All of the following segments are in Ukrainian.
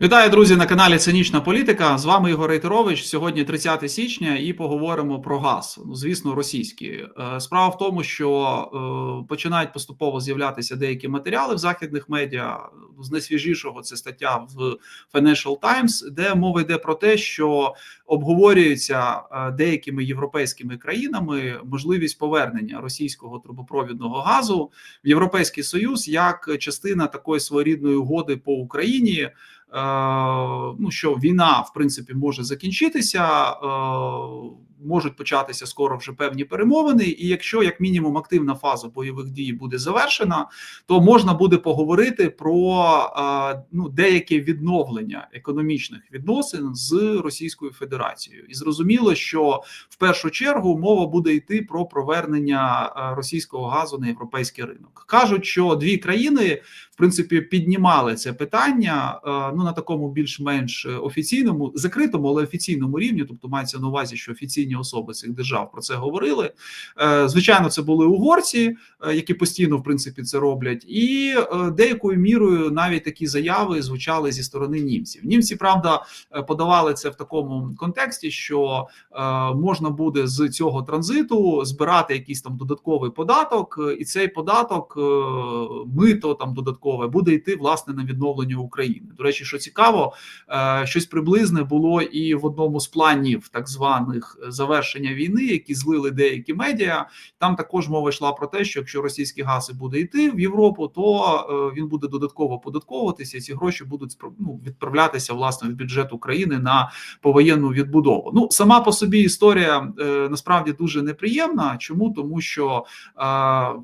Вітаю, друзі, на каналі Цинічна Політика. З вами Ігор Рейтерович. Сьогодні 30 січня, і поговоримо про газ. Ну, звісно, російський. Е, Справа в тому, що е, починають поступово з'являтися деякі матеріали в західних медіа. З найсвіжішого це стаття в Financial Times, де мова йде про те, що обговорюється е, деякими європейськими країнами можливість повернення російського трубопровідного газу в Європейський Союз як частина такої своєрідної угоди по Україні. Е, ну що війна в принципі може закінчитися, е, можуть початися скоро вже певні перемовини. І якщо як мінімум активна фаза бойових дій буде завершена, то можна буде поговорити про ну деяке відновлення економічних відносин з Російською Федерацією, і зрозуміло, що в першу чергу мова буде йти про провернення російського газу на європейський ринок. кажуть, що дві країни в принципі піднімали це питання ну на такому більш-менш офіційному, закритому, але офіційному рівні, тобто мається на увазі, що офіційні особи цих держав про це говорили. Е, звичайно, це були угорці, е, які постійно в принципі це роблять, і е, деякою мірою навіть такі заяви звучали зі сторони німців. Німці правда подавали це в такому контексті, що можна буде з цього транзиту збирати якийсь там додатковий податок, і цей податок мито там додаткове буде йти власне на відновлення України. До речі, що цікаво, щось приблизне було і в одному з планів так званих завершення війни, які злили деякі медіа. Там також мова йшла про те, що якщо російський газ буде йти в Європу, то е, він буде додатково податковуватися. Ці гроші будуть ну, відправлятися власне в бюджет України на повоєнну відбудову. Ну сама по собі історія е, насправді дуже неприємна. Чому тому, що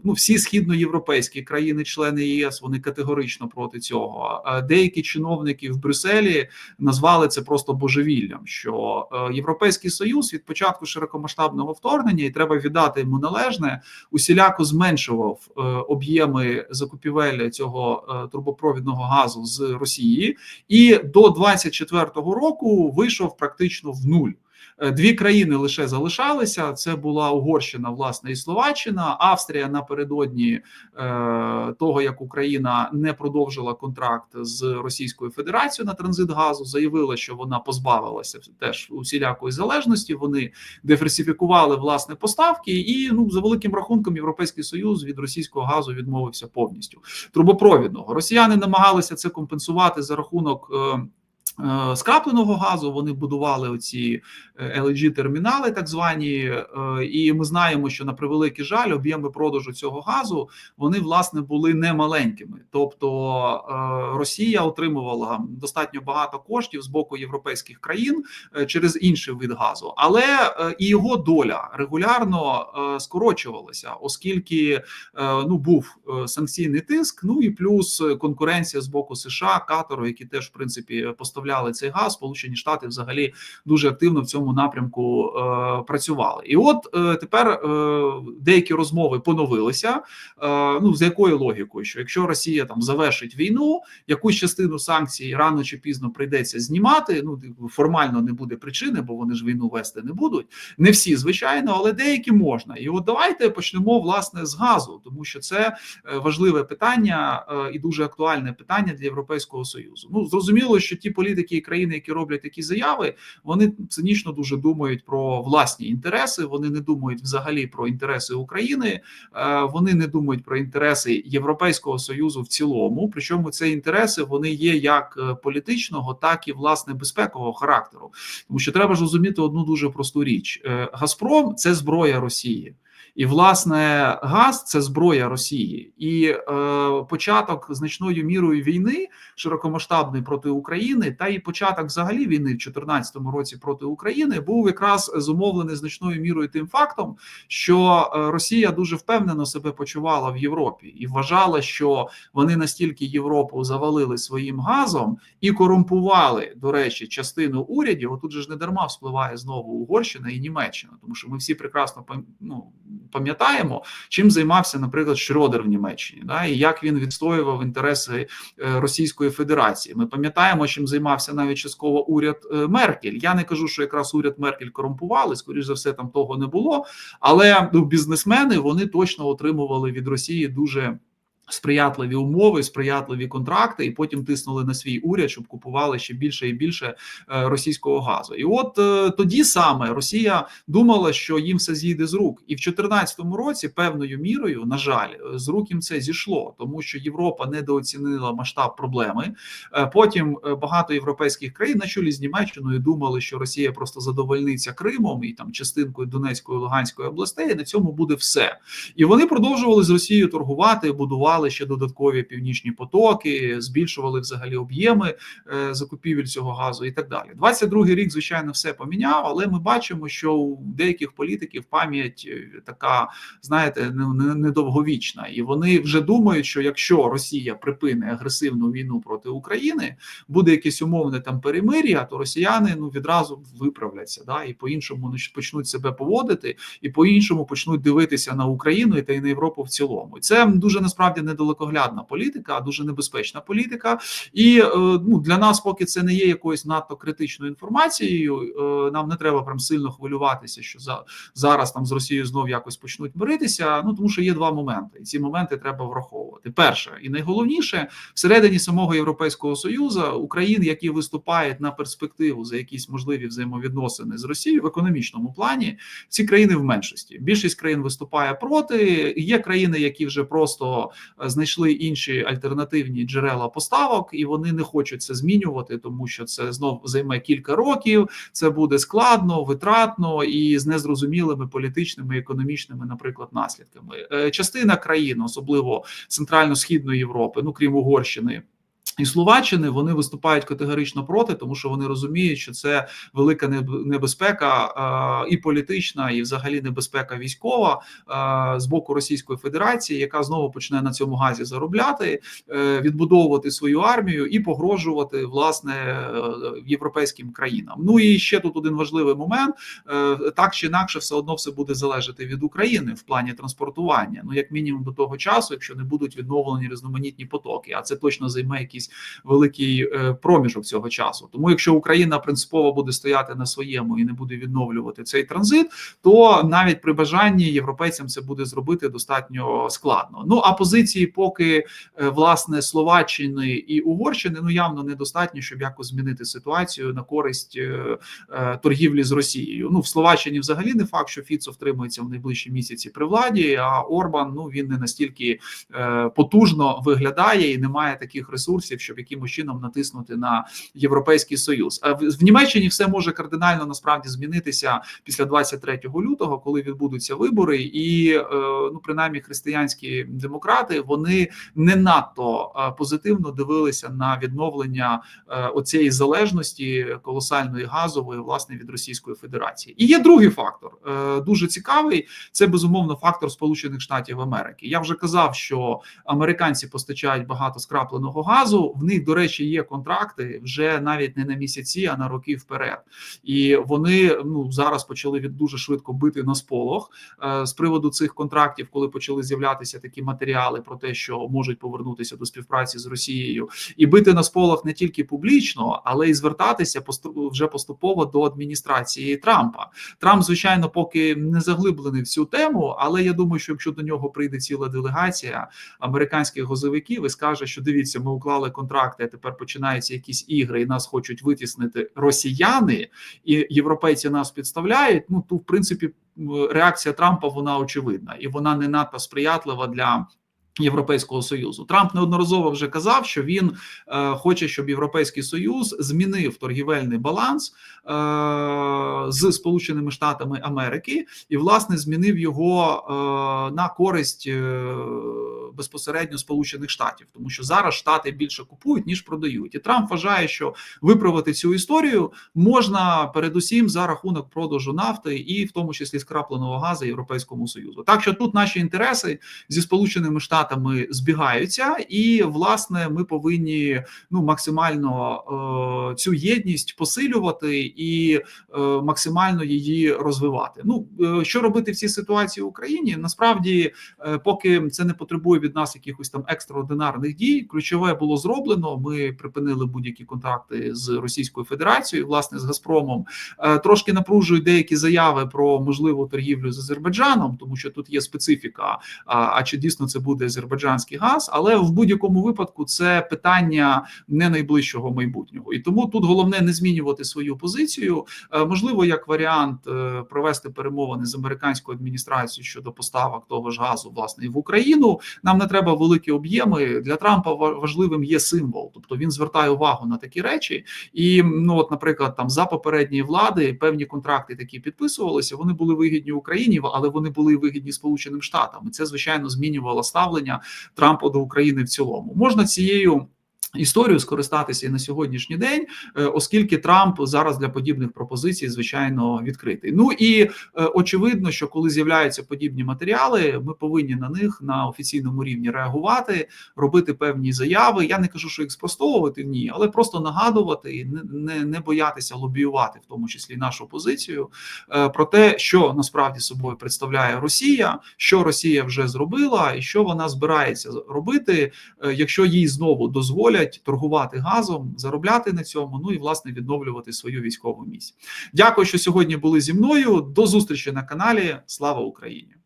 ну всі східноєвропейські країни-члени ЄС вони категорично проти цього. Деякі чиновники в Брюсселі назвали це просто божевіллям. Що е, Європейський союз від початку широкомасштабного вторгнення і треба віддати йому належне, усіляко зменшував е, об'єми закупівель цього е, трубопровідного газу з Росії, і до 24-го року вийшов практично в нуль. Е, дві країни лише залишалися: це була Угорщина, власне, і Словаччина. Австрія напередодні е, того, як Україна не продовжила контракт з Російською Федерацією на транзит газу, заявила, що вона позбавилася теж усілякої залежності. Вони диверсифікували власне поставки, і ну за великим рахунком Європейський Союз від російського газу відмовився повністю трубопровідного. Росіяни намагалися це компенсувати за рахунок. Е, скрапленого газу вони будували оці lng е, термінали, так звані, е, і ми знаємо, що на превеликий жаль, об'єми продажу цього газу вони власне були немаленькими. Тобто Росія отримувала достатньо багато коштів з боку європейських країн через інший вид газу, але і його доля регулярно скорочувалася, оскільки ну був санкційний тиск. Ну і плюс конкуренція з боку США, Катару, які теж в принципі поставляли поставляли цей газ. Сполучені Штати взагалі дуже активно в цьому напрямку е, працювали. І от е, тепер е, деякі розмови поновилися. Е, ну з якою логікою, що якщо Росія там завершить війну, якусь частину санкцій рано чи пізно прийдеться знімати. Ну формально не буде причини, бо вони ж війну вести не будуть. Не всі звичайно, але деякі можна. І от давайте почнемо власне з газу, тому що це е, важливе питання е, і дуже актуальне питання для Європейського союзу. Ну зрозуміло, що ті політики такі країни, які роблять такі заяви, вони цинічно дуже думають про власні інтереси. Вони не думають взагалі про інтереси України, е, вони не думають про інтереси Європейського союзу в цілому. Причому це інтереси вони є як е, політичного, так і власне безпекового характеру. Тому що треба ж розуміти одну дуже просту річ: е, Газпром це зброя Росії. І власне газ це зброя Росії, і е, початок значною мірою війни широкомасштабної проти України, та і початок взагалі війни в 2014 році проти України був якраз зумовлений значною мірою тим фактом, що е, Росія дуже впевнено себе почувала в Європі і вважала, що вони настільки Європу завалили своїм газом і корумпували, до речі, частину урядів. Отут же ж не дарма вспливає знову Угорщина і Німеччина, тому що ми всі прекрасно ну, пам'ятаємо, чим займався, наприклад, Шрёдер в Німеччині, да, і як він відстоював інтереси е, Російської Федерації. Ми пам'ятаємо, чим займався навіть частково уряд е, Меркель. Я не кажу, що якраз уряд Меркель корумпували, скоріш за все, там того не було. Але ну, бізнесмени вони точно отримували від Росії дуже. Сприятливі умови, сприятливі контракти, і потім тиснули на свій уряд, щоб купували ще більше і більше е, російського газу. І от е, тоді саме Росія думала, що їм все зійде з рук, і в 2014 році певною мірою, на жаль, з рук їм це зійшло, тому що Європа недооцінила масштаб проблеми. Е, потім багато європейських країн, на чолі з Німеччиною, думали, що Росія просто задовольниться Кримом і там частинкою Донецької Луганської областей. і На цьому буде все. І вони продовжували з Росією торгувати, будувати будували ще додаткові північні потоки, збільшували взагалі об'єми е, закупівель цього газу і так далі. 22-й рік, звичайно, все поміняв, але ми бачимо, що у деяких політиків пам'ять е, така, знаєте, недовговічна, і вони вже думають, що якщо Росія припине агресивну війну проти України, буде якесь умовне там перемир'я, то росіяни ну відразу виправляться, да і по іншому почнуть себе поводити, і по іншому почнуть дивитися на Україну та й на Європу в цілому. І це дуже насправді недалекоглядна політика, а дуже небезпечна політика. І е, ну для нас, поки це не є якоюсь надто критичною інформацією, е, нам не треба прям сильно хвилюватися, що за зараз там з Росією знов якось почнуть миритися. Ну тому що є два моменти, і ці моменти треба враховувати. Перше і найголовніше всередині самого європейського союзу Україн, які виступають на перспективу за якісь можливі взаємовідносини з Росією в економічному плані, ці країни в меншості. Більшість країн виступає проти. Є країни, які вже просто знайшли інші альтернативні джерела поставок, і вони не хочуть це змінювати, тому що це знов займе кілька років. Це буде складно, витратно і з незрозумілими політичними економічними, наприклад, наслідками. Е, частина країн, особливо центрально-східної Європи, ну крім Угорщини і Словаччини вони виступають категорично проти, тому що вони розуміють, що це велика небезпека і політична, і взагалі небезпека військова з боку Російської Федерації, яка знову почне на цьому газі заробляти, е, відбудовувати свою армію і погрожувати власне е, європейським країнам. Ну і ще тут один важливий момент: е, так чи інакше, все одно все буде залежати від України в плані транспортування. Ну як мінімум до того часу, якщо не будуть відновлені різноманітні потоки, а це точно займе якісь великий е, проміжок цього часу. Тому, якщо Україна принципово буде стояти на своєму і не буде відновлювати цей транзит, то навіть при бажанні європейцям це буде зробити достатньо складно. Ну а позиції, поки е, власне Словаччини і Угорщини ну явно недостатньо, щоб якось змінити ситуацію на користь е, торгівлі з Росією. Ну в Словаччині взагалі не факт, що Фіцо втримується в найближчі місяці при владі. А Орбан ну він не настільки потужно виглядає і не має таких ресурсів щоб якимось чином натиснути на європейський союз. А в Німеччині все може кардинально насправді змінитися після 23 лютого, коли відбудуться вибори, і е, ну принаймні християнські демократи вони не надто е, позитивно дивилися на відновлення е, оцієї залежності колосальної газової власне від Російської Федерації. І є другий фактор дуже цікавий. Це безумовно фактор Сполучених Штатів Америки. Я вже казав, що американці постачають багато скрапленого газу в них, до речі, є контракти вже навіть не на місяці, а на роки вперед. І вони ну зараз почали від дуже швидко бити на сполох е, з приводу цих контрактів, коли почали з'являтися такі матеріали про те, що можуть повернутися до співпраці з Росією, і бити на сполох не тільки публічно, але й звертатися вже поступово до адміністрації Трампа. Трамп, звичайно, поки не заглиблений в цю тему, але я думаю, що якщо до нього прийде ціла делегація американських газовиків і скаже, що дивіться, ми уклали контракти, а тепер починаються якісь ігри, і нас хочуть витіснити росіяни, і європейці нас підставляють. Ну то в принципі реакція Трампа вона очевидна, і вона не надто сприятлива для Європейського союзу Трамп неодноразово вже казав, що він е, хоче, щоб європейський союз змінив торгівельний баланс е, з Сполученими Штатами Америки і власне змінив його е, на користь е, безпосередньо Сполучених Штатів, тому що зараз штати більше купують ніж продають. І Трамп вважає, що виправити цю історію можна передусім за рахунок продажу нафти і в тому числі скрапленого газу Європейському Союзу. Так що тут наші інтереси зі сполученими штатами збігаються, і власне ми повинні ну максимально е, цю єдність посилювати і е, максимально її розвивати. Ну е, що робити в цій ситуації в Україні? Насправді, е, поки це не потребує від нас якихось там екстраординарних дій, ключове було зроблено. Ми припинили будь-які контакти з Російською Федерацією, власне з Газпромом. Е, трошки напружують деякі заяви про можливу торгівлю з Азербайджаном, тому що тут є специфіка. А, чи дійсно це буде азербайджанський газ, але в будь-якому випадку це питання не найближчого майбутнього. І тому тут головне не змінювати свою позицію. Е, можливо, як варіант е, провести перемовини з американською адміністрацією щодо поставок того ж газу, власне, в Україну. Нам не треба великі об'єми. Для Трампа важливим є символ, тобто він звертає увагу на такі речі. І ну, от, наприклад, там за попередньої влади певні контракти такі підписувалися. Вони були вигідні Україні, але вони були вигідні Сполученим Штатам. І Це звичайно змінювало ставлення Трампа до України в цілому. Можна цією. Історію скористатися і на сьогоднішній день, е, оскільки Трамп зараз для подібних пропозицій звичайно відкритий. Ну і е, очевидно, що коли з'являються подібні матеріали, ми повинні на них на офіційному рівні реагувати, робити певні заяви. Я не кажу, що їх спростовувати ні, але просто нагадувати і не, не, боятися лобіювати, в тому числі нашу позицію, е, про те, що насправді собою представляє Росія, що Росія вже зробила, і що вона збирається робити, якщо їй знову дозволять торгувати газом, заробляти на цьому, ну і власне відновлювати свою військову місію. Дякую, що сьогодні були зі мною. До зустрічі на каналі. Слава Україні!